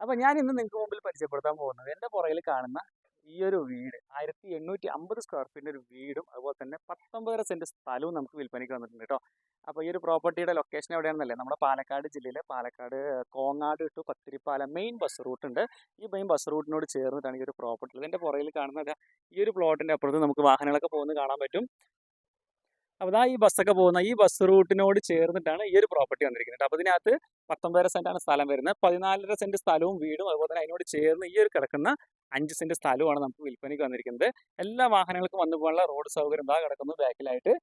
അപ്പൊ ഞാൻ ഇന്ന് നിങ്ങൾക്ക് മുമ്പിൽ പരിചയപ്പെടുത്താൻ പോകുന്നത് എന്റെ പുറകിൽ കാണുന്ന ഈ ഒരു വീട് ആയിരത്തി എണ്ണൂറ്റി അമ്പത് സ്ക്വയർ ഫീറ്റിന്റെ ഒരു വീടും അതുപോലെ തന്നെ പത്തൊമ്പതര സെന്റ് സ്ഥലവും നമുക്ക് വിൽപ്പനയ്ക്ക് വന്നിട്ടുണ്ട് കേട്ടോ. അപ്പോൾ ഈ ഒരു പ്രോപ്പർട്ടിയുടെ ലൊക്കേഷൻ എവിടെയാണെന്നല്ലേ? നമ്മുടെ പാലക്കാട് ജില്ലയിലെ Palakkad Kongad to Pathirippala main bus route ഉണ്ട്. ഈ മെയിൻ ബസ് റൂട്ടിനോട് ചേർന്നിട്ടാണ് ഈ ഒരു പ്രോപ്പർട്ടി എന്റെ പുറകിൽ കാണുന്നത് ഈ ഒരു പ്ലോട്ടിന്റെ അപ്പുറത്ത് നമുക്ക് വാഹനങ്ങളൊക്കെ പോകുന്നത് കാണാൻ പറ്റും. അപ്പോൾ അതാ ഈ ബസ്സൊക്കെ പോകുന്ന ഈ ബസ് റൂട്ടിനോട് ചേർന്നിട്ടാണ് ഈ ഒരു പ്രോപ്പർട്ടി വന്നിരിക്കുന്നത്. അപ്പോൾ ഇതിനകത്ത് പത്തൊമ്പതര സെന്റാണ് സ്ഥലം വരുന്നത്. പതിനാലര സെന്റ് സ്ഥലവും വീടും അതുപോലെ തന്നെ അതിനോട് ചേർന്ന് ഈ ഒരു കിടക്കുന്ന അഞ്ച് സെന്റ് സ്ഥലമാണ് നമുക്ക് വിൽപ്പനയ്ക്ക് വന്നിരിക്കുന്നത്. എല്ലാ വാഹനങ്ങൾക്കും വന്നു പോകാനുള്ള റോഡ് സൗകര്യം ഇതാ കിടക്കുന്നു ബാക്കിലായിട്ട്.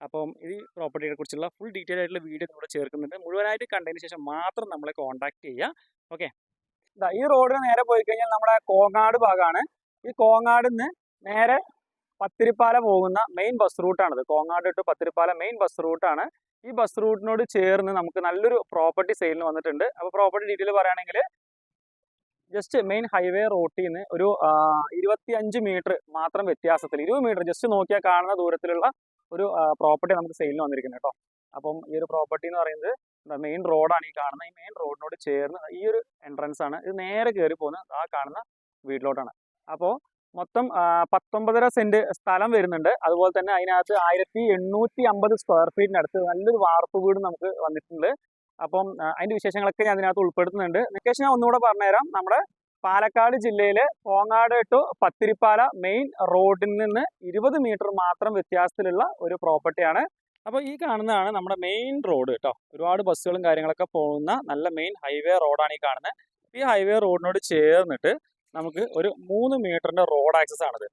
അപ്പം ഈ പ്രോപ്പർട്ടിയെ കുറിച്ചുള്ള ഫുൾ ഡീറ്റെയിൽ ആയിട്ടുള്ള വീഡിയോ നമ്മൾ ചേർക്കുന്നുണ്ട്. മുഴുവനായിട്ട് കണ്ടതിന് ശേഷം മാത്രം നമ്മളെ കോൺടാക്ട് ചെയ്യുക. ഓക്കെ ഈ റോഡിന് നേരെ പോയി കഴിഞ്ഞാൽ നമ്മുടെ കോങ്ങാട് ഭാഗമാണ്. ഈ കോങ്ങാട് നിന്ന് നേരെ പത്തിരിപ്പാല പോകുന്ന main bus റൂട്ടാണിത് Kongad to Pathirippala main bus റൂട്ടാണ് ഈ ബസ് റൂട്ടിനോട് ചേർന്ന് നമുക്ക് നല്ലൊരു പ്രോപ്പർട്ടി സെയിലിന് വന്നിട്ടുണ്ട്. അപ്പോൾ പ്രോപ്പർട്ടി ഡീറ്റെയിൽ പറയുകയാണെങ്കിൽ ജസ്റ്റ് മെയിൻ ഹൈവേ റോട്ടിൽ നിന്ന് ഒരു ഇരുപത്തി അഞ്ച് മീറ്റർ മാത്രം വ്യത്യാസത്തിൽ ഇരുപത് മീറ്റർ ജസ്റ്റ് നോക്കിയാൽ കാണുന്ന ദൂരത്തിലുള്ള ഒരു പ്രോപ്പർട്ടി നമുക്ക് സെയിലിന് വന്നിരിക്കുന്നത് കേട്ടോ. അപ്പം ഈ ഒരു പ്രോപ്പർട്ടി എന്ന് പറയുന്നത് മെയിൻ റോഡാണ് ഈ കാണുന്നത് ഈ മെയിൻ റോഡിനോട് ചേർന്ന് ഈ ഒരു എൻട്രൻസ് ആണ്. ഇത് നേരെ കയറി പോകുന്ന ആ കാണുന്ന വീട്ടിലോട്ടാണ്. അപ്പോൾ മൊത്തം പത്തൊമ്പതര സെന്റ് സ്ഥലം വരുന്നുണ്ട്. അതുപോലെ തന്നെ അതിനകത്ത് ആയിരത്തി എണ്ണൂറ്റി അമ്പത് സ്ക്വയർ ഫീറ്റിനടുത്ത് നല്ലൊരു വാർപ്പ് വീട് നമുക്ക് വന്നിട്ടുണ്ട്. അപ്പം അതിന്റെ വിശേഷങ്ങളൊക്കെ ഞാൻ അതിനകത്ത് ഉൾപ്പെടുത്തുന്നുണ്ട്. നിക്കേഷ് ഞാൻ ഒന്നുകൂടെ പറഞ്ഞുതരാം. നമ്മുടെ പാലക്കാട് ജില്ലയിലെ കോങ്ങാട് ടു പത്തിരിപ്പാല മെയിൻ റോഡിൽ നിന്ന് ഇരുപത് മീറ്റർ മാത്രം വ്യത്യാസത്തിലുള്ള ഒരു പ്രോപ്പർട്ടിയാണ് അപ്പോൾ ഈ കാണുന്നതാണ് നമ്മുടെ മെയിൻ റോഡ് കേട്ടോ ഒരുപാട് ബസ്സുകളും കാര്യങ്ങളൊക്കെ പോകുന്ന നല്ല മെയിൻ ഹൈവേ റോഡാണ് ഈ കാണുന്നത്. ഈ ഹൈവേ റോഡിനോട് ചേർന്നിട്ട് നമുക്ക് ഒരു മൂന്ന് മീറ്ററിന്റെ റോഡ് ആക്സസ് ആണിത്.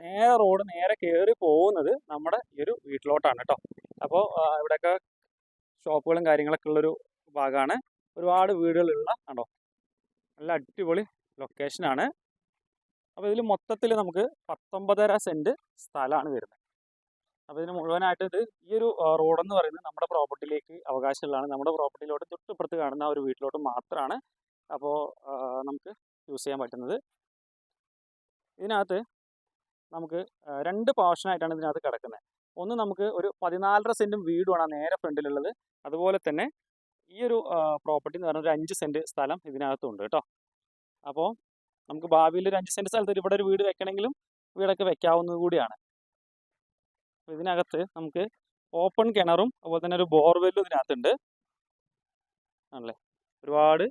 നേരെ റോഡ് നേരെ കയറി പോകുന്നത് നമ്മുടെ ഈ ഒരു വീട്ടിലോട്ടാണ് കേട്ടോ അപ്പോൾ ഇവിടെയൊക്കെ ഷോപ്പുകളും കാര്യങ്ങളൊക്കെ ഉള്ളൊരു ഭാഗമാണ്. ഒരുപാട് വീടുകളുള്ള കണ്ടോ? നല്ല അടിപൊളി ലൊക്കേഷനാണ് അപ്പോൾ ഇതിൽ മൊത്തത്തിൽ നമുക്ക് പത്തൊമ്പതര സെന്റ് സ്ഥലമാണ് വരുന്നത്. അപ്പോൾ ഇതിന് മുഴുവനായിട്ട് ഇത് ഈ ഒരു റോഡെന്ന് പറയുന്നത് നമ്മുടെ പ്രോപ്പർട്ടിയിലേക്ക് അവകാശമുള്ളതാണ്. നമ്മുടെ പ്രോപ്പർട്ടിയിലോട്ട് തൊട്ടിപ്പുറത്ത് കാണുന്ന ഒരു വീട്ടിലോട്ട് മാത്രമാണ്. അപ്പോൾ നമുക്ക് യൂസ് ചെയ്യാൻ പറ്റുന്നത്. ഇതിനകത്ത് നമുക്ക് രണ്ട് പോർഷനായിട്ടാണ് ഇതിനകത്ത് കിടക്കുന്നത്. ഒന്ന് നമുക്ക് ഒരു പതിനാലര സെന്റും വീടുമാണ് നേരെ ഫ്രണ്ടിലുള്ളത് അതുപോലെ തന്നെ ഈ ഒരു പ്രോപ്പർട്ടി എന്ന് പറഞ്ഞാൽ ഒരു അഞ്ച് സെന്റ് സ്ഥലം ഇതിനകത്തുണ്ട് കേട്ടോ. അപ്പോൾ നമുക്ക് ഭാവിയിൽ ഒരു അഞ്ച് സെന്റ് സ്ഥലത്ത് ഇവിടെ ഒരു വീട് വെക്കണമെങ്കിലും വീടൊക്കെ വെക്കാവുന്നത് കൂടിയാണ്. ഇതിനകത്ത് നമുക്ക് ഓപ്പൺ കിണറും അതുപോലെ തന്നെ ഒരു ബോർവെല്ലും ഇതിനകത്തുണ്ട്. ആണല്ലേ? ഒരുപാട്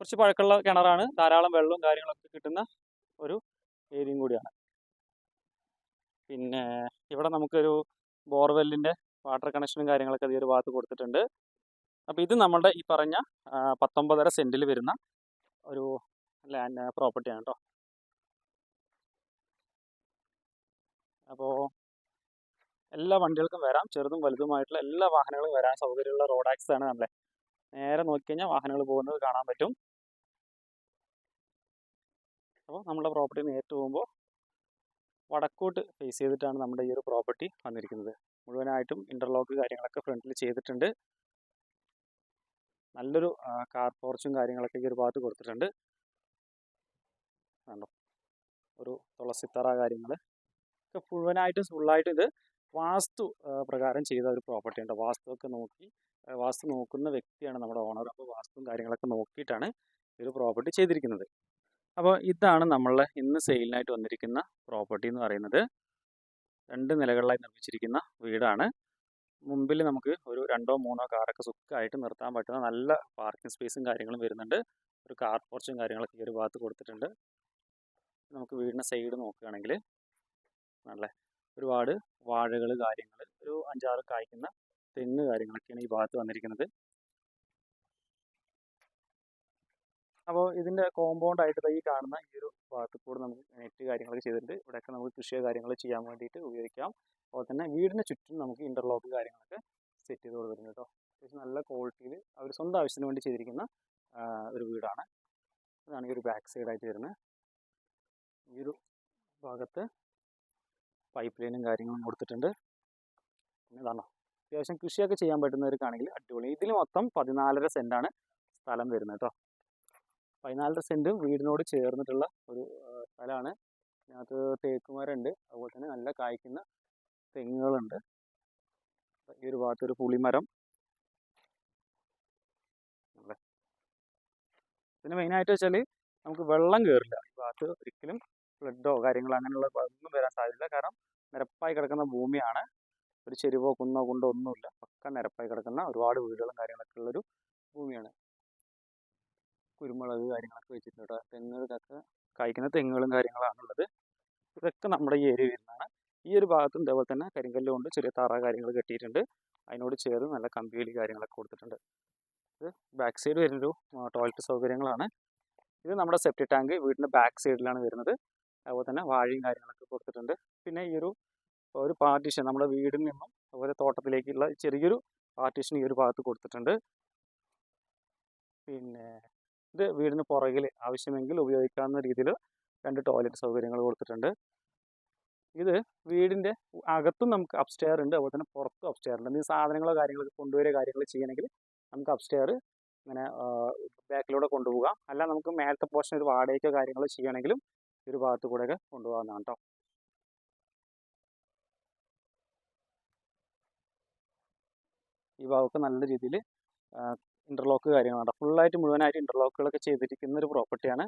കുറച്ച് പഴക്കമുള്ള കിണറാണ്. ധാരാളം വെള്ളവും കാര്യങ്ങളൊക്കെ കിട്ടുന്ന ഒരു ഏരിയയും കൂടിയാണ്. പിന്നെ ഇവിടെ നമുക്കൊരു ബോർവെല്ലിന്റെ വാട്ടർ കണക്ഷനും കാര്യങ്ങളൊക്കെ ഈ ഒരു ഭാഗത്ത് കൊടുത്തിട്ടുണ്ട്. അപ്പോൾ ഇത് നമ്മുടെ ഈ പറഞ്ഞ പത്തൊമ്പതര സെന്റിൽ വരുന്ന ഒരു ലാൻഡ് പ്രോപ്പർട്ടിയാണ് കേട്ടോ അപ്പോൾ എല്ലാ വണ്ടികൾക്കും വരാം. ചെറുതും വലുതുമായിട്ടുള്ള എല്ലാ വാഹനങ്ങളും വരാൻ സൗകര്യമുള്ള റോഡ് ആക്സസ് ആണ് നമ്മളെ. നേരെ നോക്കി കഴിഞ്ഞാൽ വാഹനങ്ങൾ പോകുന്നത് കാണാൻ പറ്റും. അപ്പോൾ നമ്മുടെ പ്രോപ്പർട്ടി നേരിട്ട് പോകുമ്പോൾ വടക്കോട്ട് ഫേസ് ചെയ്തിട്ടാണ് നമ്മുടെ ഈ ഒരു പ്രോപ്പർട്ടി വന്നിരിക്കുന്നത്. മുഴുവനായിട്ടും ഇന്റർലോക്ക് കാര്യങ്ങളൊക്കെ ഫ്രണ്ടിൽ ചെയ്തിട്ടുണ്ട്. നല്ലൊരു കാർ പോർച്ചും കാര്യങ്ങളൊക്കെ ഈ ഒരു ഭാഗത്ത് കൊടുത്തിട്ടുണ്ട്. കണ്ടോ? ഒരു തുളസിത്തറ കാര്യങ്ങൾ ഒക്കെ മുഴുവനായിട്ടും ഫുള്ളായിട്ടും ഇത് വാസ്തു പ്രകാരം ചെയ്ത ഒരു പ്രോപ്പർട്ടി ഉണ്ട് വാസ്തുവൊക്കെ നോക്കി വാസ്തു നോക്കുന്ന വ്യക്തിയാണ് നമ്മുടെ ഓണർ അപ്പോൾ വാസ്തുവും കാര്യങ്ങളൊക്കെ നോക്കിയിട്ടാണ് ഈ ഒരു പ്രോപ്പർട്ടി ചെയ്തിരിക്കുന്നത്. അപ്പോൾ ഇതാണ് നമ്മൾ ഇന്ന് സെയിലിനായിട്ട് വന്നിരിക്കുന്ന പ്രോപ്പർട്ടി എന്ന് പറയുന്നത്. രണ്ട് നിലകളിലായി നിർമ്മിച്ചിരിക്കുന്ന വീടാണ്. മുമ്പിൽ നമുക്ക് ഒരു രണ്ടോ മൂന്നോ കാറൊക്കെ സുഖമായിട്ട് നിർത്താൻ പറ്റുന്ന നല്ല പാർക്കിംഗ് സ്പേസും കാര്യങ്ങളും വരുന്നുണ്ട്. ഒരു കാർ പോർച്ചും കാര്യങ്ങളൊക്കെ ഈ ഒരു ഭാഗത്ത് കൊടുത്തിട്ടുണ്ട്. നമുക്ക് വീടിന്റെ സൈഡ് നോക്കുകയാണെങ്കിൽ നല്ല ഒരുപാട് വാഴകൾ കാര്യങ്ങൾ ഒരു അഞ്ചാറ് കായ്ക്കുന്ന തെങ്ങ് കാര്യങ്ങളൊക്കെയാണ് ഈ ഭാഗത്ത് വന്നിരിക്കുന്നത്. അപ്പോൾ ഇതിന്റെ കോമ്പൗണ്ട് ആയിട്ട് ഈ കാണുന്ന ഈ ഒരു ഭാഗത്ത് കൂടെ നമുക്ക് നെറ്റ് കാര്യങ്ങളൊക്കെ ചെയ്തിട്ടുണ്ട്. ഇവിടെയൊക്കെ നമുക്ക് കൃഷിയോ കാര്യങ്ങൾ ചെയ്യാൻ വേണ്ടിയിട്ട് ഉപയോഗിക്കാം. അതുപോലെ തന്നെ വീടിന് ചുറ്റും നമുക്ക് ഇന്റർലോക്ക് കാര്യങ്ങളൊക്കെ സെറ്റ് ചെയ്ത് കൊടുത്തിട്ടുണ്ട് കേട്ടോ. അത്യാവശ്യം നല്ല ക്വാളിറ്റിയിൽ അവർ സ്വന്തം ആവശ്യത്തിന് വേണ്ടി ചെയ്തിരിക്കുന്ന ഒരു വീടാണ്. ഇതാണ് ഈ ഒരു ബാക്ക് സൈഡായിട്ട് വരുന്നത്. ഈ ഒരു ഭാഗത്ത് പൈപ്പ് ലൈനും കാര്യങ്ങളും കൊടുത്തിട്ടുണ്ട്. പിന്നെ ഇതാണോ? അത്യാവശ്യം കൃഷിയൊക്കെ ചെയ്യാൻ പറ്റുന്നവർക്കാണെങ്കിൽ അടിപൊളി. ഇതിൽ മൊത്തം പതിനാലര സെന്റാണ് സ്ഥലം വരുന്നത് കേട്ടോ. പതിനാലര സെന്റും വീടിനോട് ചേർന്നിട്ടുള്ള ഒരു സ്ഥലമാണ്. ഇതിനകത്ത് തേക്കുമരമുണ്ട് അതുപോലെ തന്നെ നല്ല കായ്ക്കുന്ന തെങ്ങുകളുണ്ട്. ഈ ഒരു ഭാഗത്ത് ഒരു പുളിമരം. പിന്നെ മെയിനായിട്ട് വെച്ചാൽ നമുക്ക് വെള്ളം കയറില്ല ഈ ഭാഗത്ത് ഒരിക്കലും ഫ്ലഡോ കാര്യങ്ങളോ അങ്ങനെയുള്ള ഒന്നും വരാൻ സാധ്യതയില്ല. കാരണം നിരപ്പായി കിടക്കുന്ന ഭൂമിയാണ്. ഒരു ചെരുവോ കുന്നോ കുണ്ടോ ഒന്നുമില്ല. പക്ക നിരപ്പായി കിടക്കുന്ന ഒരുപാട് വീടുകളും കാര്യങ്ങളൊക്കെ ഉള്ളൊരു ഭൂമിയാണ്. കുരുമുളക് കാര്യങ്ങളൊക്കെ വെച്ചിട്ടുണ്ട് കേട്ടോ. തെങ്ങുകളൊക്കെ കായ്ക്കുന്ന തെങ്ങുകളും കാര്യങ്ങളാണുള്ളത്. ഇതൊക്കെ നമ്മുടെ ഈ ഏരിയ വരുന്നതാണ് ഈ ഒരു ഭാഗത്തും ഇതേപോലെ തന്നെ കരിങ്കല്ല് കൊണ്ട് ചെറിയ തറ കാര്യങ്ങൾ കെട്ടിയിട്ടുണ്ട്. അതിനോട് ചേർന്ന് നല്ല കമ്പിവേലി കാര്യങ്ങളൊക്കെ കൊടുത്തിട്ടുണ്ട്. ഇത് ബാക്ക് സൈഡ് വരുന്നൊരു ടോയ്ലറ്റ് സൗകര്യങ്ങളാണ്. ഇത് നമ്മുടെ സെപ്റ്റി ടാങ്ക് വീടിന്റെ ബാക്ക് സൈഡിലാണ് വരുന്നത്. അതുപോലെ തന്നെ വാഴയും കാര്യങ്ങളൊക്കെ കൊടുത്തിട്ടുണ്ട്. പിന്നെ ഈ ഒരു ഒരു പാർട്ടീഷൻ നമ്മുടെ വീടിൽ നിന്നും അതുപോലെ തോട്ടത്തിലേക്കുള്ള ചെറിയൊരു പാർട്ടീഷൻ ഈ ഒരു ഭാഗത്ത് കൊടുത്തിട്ടുണ്ട്. പിന്നെ ഇത് വീടിന് പുറകിൽ ആവശ്യമെങ്കിൽ ഉപയോഗിക്കാവുന്ന രീതിയിൽ രണ്ട് ടോയ്ലറ്റ് സൗകര്യങ്ങൾ കൊടുത്തിട്ടുണ്ട്. ഇത് വീടിന്റെ അകത്തും നമുക്ക് അപ്സ്റ്റെയർ ഉണ്ട്. അതുപോലെ തന്നെ പുറത്തും അപ്സ്റ്റെയർ ഉണ്ട്. എന്തെങ്കിലും സാധനങ്ങളോ കാര്യങ്ങളൊക്കെ കൊണ്ടുവരിക കാര്യങ്ങൾ ചെയ്യണമെങ്കിൽ നമുക്ക് അപ്സ്റ്റെയർ ഇങ്ങനെ ബാക്കിലൂടെ കൊണ്ടുപോകാം. അല്ല നമുക്ക് മേലത്തെ പോർഷൻ ഒരു വാടകയ്ക്കോ കാര്യങ്ങളോ ചെയ്യണമെങ്കിലും ഈ ഒരു ഭാഗത്ത് കൂടെയൊക്കെ കൊണ്ടുപോകാവുന്നതാണ് കേട്ടോ ഈ ഭാഗമൊക്കെ നല്ല രീതിയിൽ ഇന്റർലോക്ക് കാര്യങ്ങളുണ്ട് ഫുള്ളായിട്ട് മുഴുവനായിട്ട് ഇന്റർലോക്കുകളൊക്കെ ചെയ്തിരിക്കുന്ന ഒരു പ്രോപ്പർട്ടിയാണ്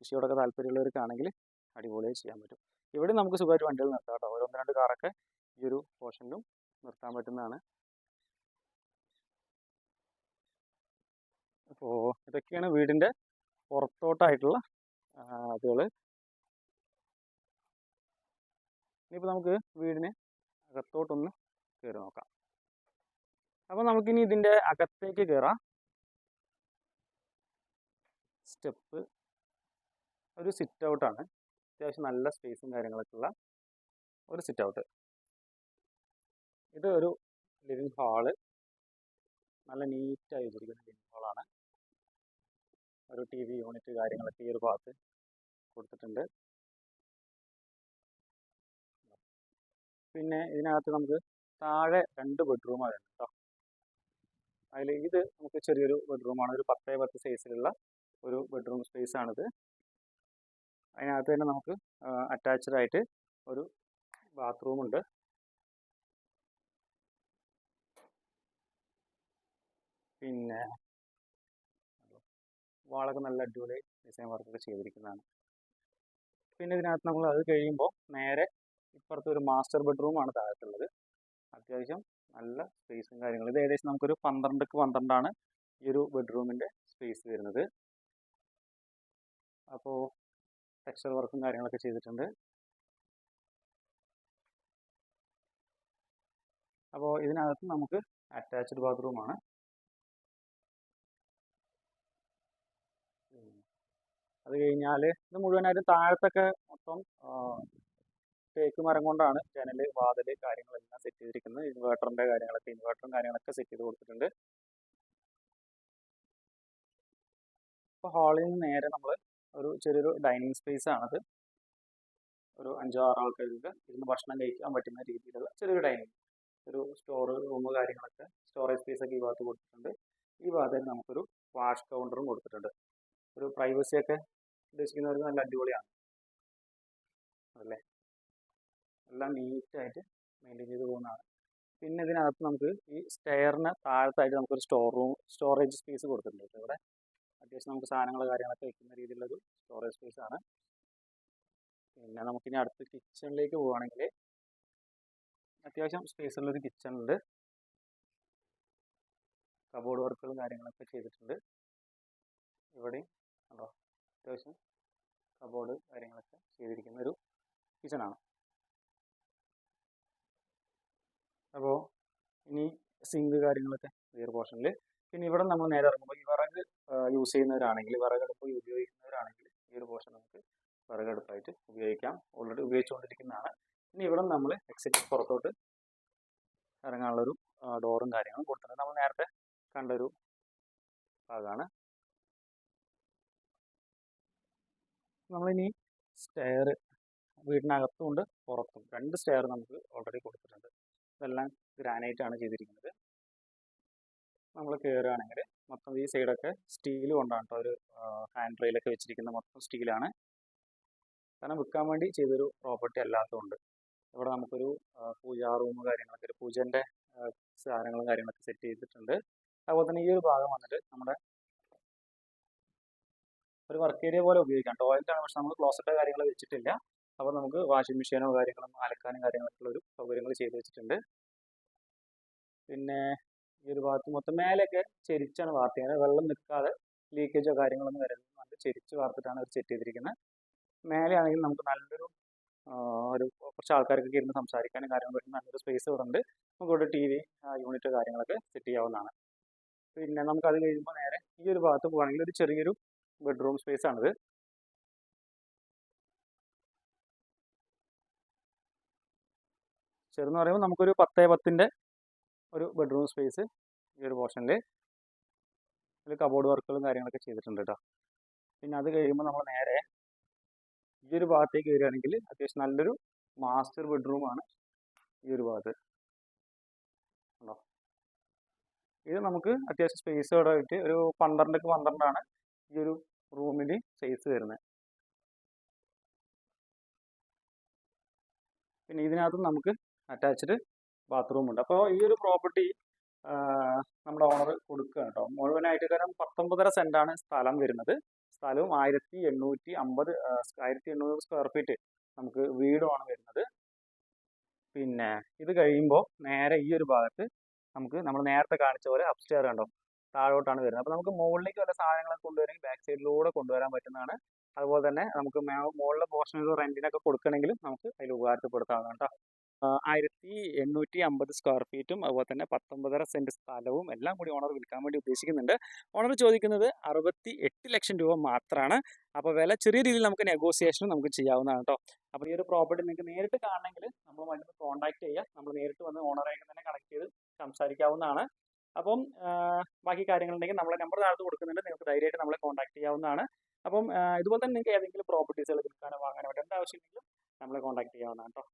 കൃഷിയോടൊക്കെ താല്പര്യമുള്ളവർക്കാണെങ്കിൽ അടിപൊളിയായി ചെയ്യാൻ പറ്റും. ഇവിടെ നമുക്ക് സുഖമായിട്ട് വണ്ടികൾ നിർത്താം കേട്ടോ. ഒരു ഒന്ന് രണ്ട് കാറൊക്കെ ഈ ഒരു പോർഷനിലും നിർത്താൻ പറ്റുന്നതാണ്. അപ്പോൾ ഇതൊക്കെയാണ് വീടിന്റെ പുറത്തോട്ടായിട്ടുള്ള അതുകൾ ഇനിയിപ്പോൾ നമുക്ക് വീടിന് അകത്തോട്ടൊന്ന് കയറി നോക്കാം. അപ്പോൾ നമുക്കിനി ഇതിന്റെ അകത്തേക്ക് കയറാം സ്റ്റെപ്പ്. ഒരു സിറ്റ് ഔട്ടാണ് അത്യാവശ്യം നല്ല സ്പേസും കാര്യങ്ങളൊക്കെ ഉള്ള ഒരു സിറ്റ് ഔട്ട്. ഇത് ഒരു ലിവിംഗ് ഹാൾ നല്ല നീറ്റായി വെച്ചിരിക്കുന്ന ലിവിംഗ് ഹാളാണ് ഒരു ടി വി യൂണിറ്റ് കാര്യങ്ങളൊക്കെ ഈ ഒരു ഭാഗത്ത് കൊടുത്തിട്ടുണ്ട്. പിന്നെ ഇതിനകത്ത് നമുക്ക് താഴെ രണ്ട് ബെഡ്റൂമാണ് കേട്ടോ അതിൽ ഇത് നമുക്ക് ചെറിയൊരു ബെഡ്റൂമാണ് ഒരു പത്തേ പത്ത് സൈസിലുള്ള ഒരു ബെഡ്റൂം സ്പേസ് ആണിത്. അതിനകത്ത് തന്നെ നമുക്ക് അറ്റാച്ച്ഡ് ആയിട്ട് ഒരു ബാത്റൂം ഉണ്ട്. പിന്നെ വാളൊക്കെ നല്ല അടിപൊളി ഡിസൈൻ വർക്കൊക്കെ ചെയ്തിരിക്കുന്നതാണ്. പിന്നെ ഇതിനകത്ത് നമ്മൾ അത് കഴിയുമ്പോൾ നേരെ ഇപ്പുറത്ത് ഒരു മാസ്റ്റർ ബെഡ്റൂമാണ് താഴത്തുള്ളത്. അത്യാവശ്യം നല്ല സ്പേസും കാര്യങ്ങളും. ഇത് ഏകദേശം നമുക്കൊരു പന്ത്രണ്ടക്ക് പന്ത്രണ്ടാണ് ഈ ഒരു ബെഡ്റൂമിന്റെ സ്പേസ് വരുന്നത്. അപ്പോൾ ടെക്സ്ചർ വർക്കും കാര്യങ്ങളൊക്കെ ചെയ്തിട്ടുണ്ട്. അപ്പോൾ ഇതിനകത്ത് നമുക്ക് അറ്റാച്ച്ഡ് ബാത്റൂമാണ് അത് കഴിഞ്ഞാൽ ഇത് മുഴുവനായിട്ട് താഴത്തൊക്കെ മൊത്തം തേക്ക് മരം കൊണ്ടാണ് ജനൽ വാതിൽ കാര്യങ്ങളെല്ലാം സെറ്റ് ചെയ്തിരിക്കുന്നത്. ഇൻവേർട്ടറിന്റെ കാര്യങ്ങളൊക്കെ ഇൻവേർട്ടറും കാര്യങ്ങളൊക്കെ സെറ്റ് ചെയ്ത് കൊടുത്തിട്ടുണ്ട്. ഇപ്പോൾ ഹാളിൽ നിന്ന് നേരെ നമ്മൾ ഒരു ചെറിയൊരു ഡൈനിങ് സ്പേസ് ആണത്. ഒരു അഞ്ചോ ആറോ ആൾക്കാർക്ക് ഇരുന്ന് ഭക്ഷണം കഴിക്കാൻ പറ്റുന്ന രീതിയിലുള്ള ചെറിയൊരു ഡൈനിങ് ഒരു സ്റ്റോർ റൂം കാര്യങ്ങളൊക്കെ സ്റ്റോറേജ് സ്പേസ് ഒക്കെ ഈ ഭാഗത്ത് കൊടുത്തിട്ടുണ്ട്. ഈ ഭാഗത്ത് നമുക്കൊരു വാഷ് കൗണ്ടറും കൊടുത്തിട്ടുണ്ട്. ഒരു പ്രൈവസിയൊക്കെ ഉദ്ദേശിക്കുന്നവർക്ക് നല്ല അടിപൊളിയാണ്. അതല്ലേ എല്ലാം നീറ്റായിട്ട് മെയിന്റെയിൻ ചെയ്ത് പോകുന്നതാണ്. പിന്നെ ഇതിനകത്ത് നമുക്ക് ഈ സ്റ്റെയറിന് താഴത്തായിട്ട് നമുക്കൊരു സ്റ്റോർ റൂം സ്റ്റോറേജ് സ്പേസ് കൊടുത്തിട്ടുണ്ട് ഇവിടെ. അത്യാവശ്യം നമുക്ക് സാധനങ്ങൾ കാര്യങ്ങളൊക്കെ വയ്ക്കുന്ന രീതിയിലുള്ളൊരു സ്റ്റോറേജ് സ്പേസ് ആണ്. പിന്നെ നമുക്കിനി അടുത്ത് കിച്ചണിലേക്ക് പോവുകയാണെങ്കിൽ അത്യാവശ്യം സ്പേസ് ഉള്ളൊരു കിച്ചൺ ഉണ്ട് കബോർഡ് വർക്കുകളും കാര്യങ്ങളൊക്കെ ചെയ്തിട്ടുണ്ട്. ഇവിടെയും കണ്ടോ അത്യാവശ്യം കബോർഡ് കാര്യങ്ങളൊക്കെ ചെയ്തിരിക്കുന്ന ഒരു കിച്ചണാണ് അപ്പോൾ ഇനി സിങ്ക് കാര്യങ്ങളൊക്കെ വേറെ പോർഷനിൽ പിന്നെ ഇവിടെ നമ്മൾ നേരെ ഇറങ്ങുമ്പോൾ ഈ വിറക് യൂസ് ചെയ്യുന്നവരാണെങ്കിൽ വിറകടുപ്പ് ഉപയോഗിക്കുന്നവരാണെങ്കിൽ ഈ ഒരു പോർഷൻ നമുക്ക് വിറകടുപ്പായിട്ട് ഉപയോഗിക്കാം. ഓൾറെഡി ഉപയോഗിച്ചുകൊണ്ടിരിക്കുന്നതാണ്. ഇനി ഇവിടെ നമ്മൾ എക്സിറ്റ് പുറത്തോട്ട് ഇറങ്ങാനുള്ളൊരു ഡോറും കാര്യങ്ങളും കൊടുത്തിട്ടുണ്ട്. നമ്മൾ നേരത്തെ കണ്ടൊരു ഭാഗമാണ് നമ്മളിനി സ്റ്റെയർ വീടിനകത്തും ഉണ്ട് പുറത്തും. രണ്ട് സ്റ്റെയർ നമുക്ക് ഓൾറെഡി കൊടുത്തിട്ടുണ്ട്. ഇതെല്ലാം ഗ്രാനൈറ്റ് ആണ് ചെയ്തിരിക്കുന്നത്. നമ്മൾ കയറുകയാണെങ്കിൽ മൊത്തം ഈ സൈഡൊക്കെ സ്റ്റീൽ കൊണ്ടാണ് കേട്ടോ ഒരു ഹാൻഡ് റെയിലൊക്കെ വെച്ചിരിക്കുന്നത് മൊത്തം സ്റ്റീലാണ് കാരണം വിൽക്കാൻ വേണ്ടി ചെയ്തൊരു പ്രോപ്പർട്ടി അല്ലാത്തതുകൊണ്ട്. ഇവിടെ നമുക്കൊരു പൂജാ റൂം കാര്യങ്ങളൊക്കെ ഒരു പൂജന്റെ സാധനങ്ങളും കാര്യങ്ങളൊക്കെ സെറ്റ് ചെയ്തിട്ടുണ്ട്. അതുപോലെ തന്നെ ഈ ഒരു ഭാഗം വന്നിട്ട് നമ്മുടെ ഒരു വർക്ക് ഏരിയ പോലെ ഉപയോഗിക്കാം ടോയ്ലറ്റാണ് പക്ഷെ നമ്മൾ ക്ലോസറ്റോ കാര്യങ്ങൾ വെച്ചിട്ടില്ല. അപ്പോൾ നമുക്ക് വാഷിംഗ് മെഷീനോ കാര്യങ്ങളും അലക്കാനും കാര്യങ്ങളൊക്കെ ഉള്ള ഒരു സൗകര്യങ്ങൾ ചെയ്തു വെച്ചിട്ടുണ്ട്. പിന്നെ ഈ ഒരു ഭാഗത്ത് മൊത്തം മേലെയൊക്കെ ചെരിച്ചാണ് വാർത്ത്. ചെയ്യുന്നത് വെള്ളം നിൽക്കാതെ ലീക്കേജോ കാര്യങ്ങളൊന്നും വരുന്നത് നല്ല ചെരിച്ച് വാർത്തിട്ടാണ് അവർ സെറ്റ് ചെയ്തിരിക്കുന്നത്. മേലെയാണെങ്കിൽ നമുക്ക് നല്ലൊരു ഒരു കുറച്ച് ആൾക്കാർക്കൊക്കെ ഇരുന്ന് സംസാരിക്കാനും കാര്യങ്ങൾ പറ്റുന്ന നല്ലൊരു സ്പേസ് ഇവിടെ ഉണ്ട്. നമുക്ക് ഇവിടെ ടി വി യൂണിറ്റ് കാര്യങ്ങളൊക്കെ സെറ്റ് ചെയ്യാവുന്നതാണ്. പിന്നെ നമുക്കത് കഴിയുമ്പോൾ നേരെ ഈ ഒരു ഭാഗത്ത് പോകുകയാണെങ്കിൽ ഒരു ചെറിയൊരു ബെഡ്റൂം സ്പേസ് ആണിത്. ചെറുന്ന് പറയുമ്പോൾ നമുക്കൊരു പത്തേ പത്തിന്റെ ഒരു ബെഡ്റൂം സ്പേസ് ഈ ഒരു പോർഷനിൽ ഇതിൽ കബോർഡ് വർക്കുകളും കാര്യങ്ങളൊക്കെ ചെയ്തിട്ടുണ്ട് കേട്ടോ പിന്നെ അത് കഴിയുമ്പോൾ നമ്മൾ നേരെ ഈ ഒരു ഭാഗത്തേക്ക് വരികയാണെങ്കിൽ അത്യാവശ്യം നല്ലൊരു മാസ്റ്റർ ബെഡ്റൂമാണ് ഈ ഒരു ഭാഗത്ത്. ഉണ്ടോ? ഇത് നമുക്ക് അത്യാവശ്യം സ്പേസ് ആയിട്ട് ഒരു പന്ത്രണ്ടക്ക് പന്ത്രണ്ടാണ് ഈ ഒരു റൂമിൽ സൈസ് വരുന്നത്. പിന്നെ ഇതിനകത്തും നമുക്ക് അറ്റാച്ച്ഡ് ബാത്റൂം ഉണ്ട്. അപ്പോൾ ഈ ഒരു പ്രോപ്പർട്ടി നമ്മുടെ ഓണർ കൊടുക്കുക കേട്ടോ. മുഴുവനായിട്ട് കാരണം പത്തൊമ്പതര സെന്റാണ് സ്ഥലം വരുന്നത്. സ്ഥലവും ആയിരത്തി എണ്ണൂറ്റി അമ്പത് ആയിരത്തി എണ്ണൂറ് സ്ക്വയർ ഫീറ്റ് നമുക്ക് വീടുമാണ് വരുന്നത്. പിന്നെ ഇത് കഴിയുമ്പോൾ നേരെ ഈ ഒരു ഭാഗത്ത് നമുക്ക് നമ്മൾ നേരത്തെ കാണിച്ച പോലെ അപ്സ്റ്റെയർ കണ്ടോ? താഴോട്ടാണ് വരുന്നത്. അപ്പോൾ നമുക്ക് മുകളിലേക്ക് വല്ല സാധനങ്ങളൊക്കെ കൊണ്ടുവരണമെങ്കിൽ ബാക്ക് സൈഡിലൂടെ കൊണ്ടുവരാൻ പറ്റുന്നതാണ്. അതുപോലെ തന്നെ നമുക്ക് മുകളിലെ പോർഷൻ റെന്റിനൊക്കെ കൊടുക്കണമെങ്കിലും നമുക്ക് അതിൽ ഉപകാരപ്പെടുത്താവുന്നതാണ് കേട്ടോ. ആയിരത്തി എണ്ണൂറ്റി അമ്പത് സ്ക്വയർ ഫീറ്റും അതുപോലെ തന്നെ പത്തൊമ്പതര സെന്റ് സ്ഥലവും എല്ലാം കൂടി ഓണർ വിൽക്കാൻ വേണ്ടി ഉദ്ദേശിക്കുന്നുണ്ട്. ഓണർ ചോദിക്കുന്നത് അറുപത്തി എട്ട് ലക്ഷം രൂപ മാത്രമാണ്. അപ്പോൾ വില ചെറിയ രീതിയിൽ നമുക്ക് നെഗോസിയേഷനും നമുക്ക് ചെയ്യാവുന്നതാണ് കേട്ടോ അപ്പോൾ ഈ ഒരു പ്രോപ്പർട്ടി നിങ്ങൾക്ക് നേരിട്ട് കാണണമെങ്കിൽ നമ്മൾ നമ്മളുമായിട്ട് കോൺടാക്ട് ചെയ്യുക. നമ്മൾ നേരിട്ട് വന്ന് ഓണറായിട്ട് തന്നെ കണക്ട് ചെയ്ത് സംസാരിക്കാവുന്നതാണ്. അപ്പം ബാക്കി കാര്യങ്ങളുണ്ടെങ്കിൽ നമ്മളെ നമ്പർ താഴത്ത് കൊടുക്കുന്നുണ്ട്. നിങ്ങൾക്ക് ധൈര്യമായിട്ട് നമ്മളെ കോൺടാക്ട് ചെയ്യാവുന്നതാണ്. അപ്പം ഇതുപോലെ തന്നെ നിങ്ങൾക്ക് ഏതെങ്കിലും പ്രോപ്പർട്ടീസുകൾ വിൽക്കാനോ വാങ്ങാനോ വേണ്ട എന്താ ആവശ്യമെങ്കിലും നമ്മളെ കോൺടാക്ട് ചെയ്യാവുന്നതാണ് കേട്ടോ